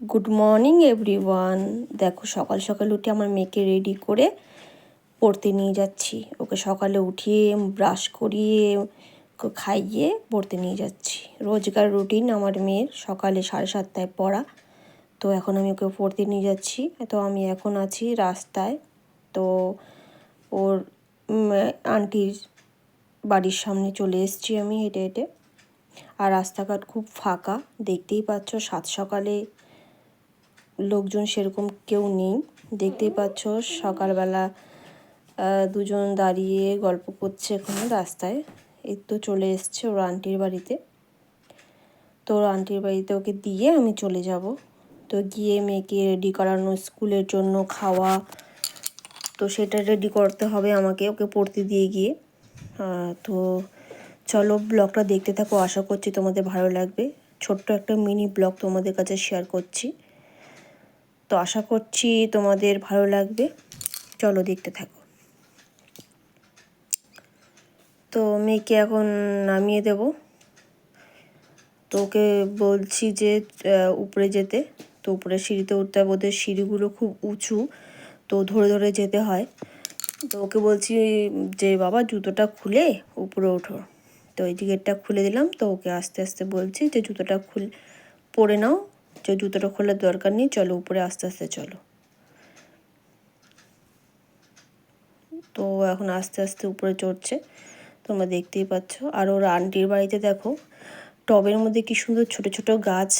Good morning everyone দেখো, সকাল সকাল উঠে আমার মেয়েকে রেডি করে পড়তে নিয়ে যাচ্ছি। ওকে সকালে উঠিয়ে ব্রাশ করিয়ে খাইয়ে পড়তে নিয়ে যাচ্ছি। রোজকার রুটিন আমার মেয়ের সকালে সাড়ে সাতটায় পড়া। তো এখন আমি ওকে পড়তে নিয়ে যাচ্ছি। তো আমি এখন আছি রাস্তায়। তো ওর আন্টির বাড়ির সামনে চলে এসেছি আমি হেঁটে হেঁটে। আর রাস্তাঘাট খুব ফাঁকা। দেখতেই পাচ্ছ, সাত সকালে লোকজন সেরকম কেউ নেই। দেখতেই পাচ্ছ সকালবেলা দুজন দাঁড়িয়ে গল্প করছে এখানে রাস্তায়। এই তো চলে এসছে ওর আন্টির বাড়িতে। তো ওর আন্টির বাড়িতে ওকে দিয়ে আমি চলে যাব। তো গিয়ে মেয়েকে রেডি করানো, স্কুলের জন্য খাওয়া, তো সেটা রেডি করতে হবে আমাকে, ওকে পড়তে দিয়ে গিয়ে। তো চলো ব্লগটা দেখতে থাকো, আশা করছি তোমাদের ভালো লাগবে। ছোট্ট একটা মিনি ব্লগ তোমাদের কাছে শেয়ার করছি। তো আশা করছি তোমাদের ভালো লাগবে। চলো দেখতে থাকো। তো মেয়েকে এখন নামিয়ে দেব। তো ওকে বলছি যে উপরে যেতে। তো উপরে সিঁড়িতে উঠতে হবে। ওদের সিঁড়িগুলো খুব উঁচু, তো ধরে ধরে যেতে হয়। তো ওকে বলছি যে, বাবা, জুতোটা খুলে উপরে ওঠো। তো এই গেটটা খুলে দিলাম। তো ওকে আস্তে আস্তে বলছি যে, জুতোটা খুলে, পরে নাও। যে জুতোটা খোলার দরকার নেই, চলো উপরে আস্তে আস্তে চলো। তো এখন আস্তে আস্তে উপরে চড়ছে, তোমরা দেখতেই পাচ্ছ। আর ওর আন্টির বাড়িতে দেখো, টবের মধ্যে কি সুন্দর ছোট ছোট গাছ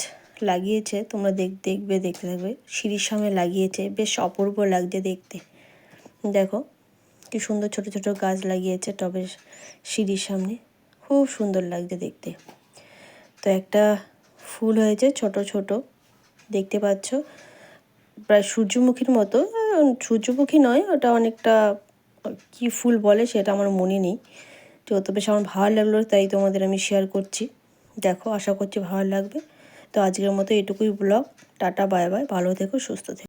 লাগিয়েছে, তোমরা দেখ, দেখবে, দেখতে থাকবে। সিঁড়ির সামনে লাগিয়েছে, বেশ অপূর্ব লাগছে দেখতে। দেখো, কি সুন্দর ছোট ছোট গাছ লাগিয়েছে টবের সিঁড়ির সামনে। খুব সুন্দর লাগছে দেখতে। তো একটা ফুল হয়েছে ছোট ছোট। দেখতে পাচ্ছ। প্রায় সূর্যমুখীর মতো সূর্যমুখী নয়, ওটা অনেকটা কি ফুল বলে সেটা আমার মনে নেই। তো অত বেশ আমার ভালো লাগল তাই তোমাদের আমি শেয়ার করছি। দেখো, আশা করছি ভালো লাগবে। তো আজকের মতো এটুকুই ব্লগ টাটা বাই বাই ভালো থেকো, সুস্থ থেকো।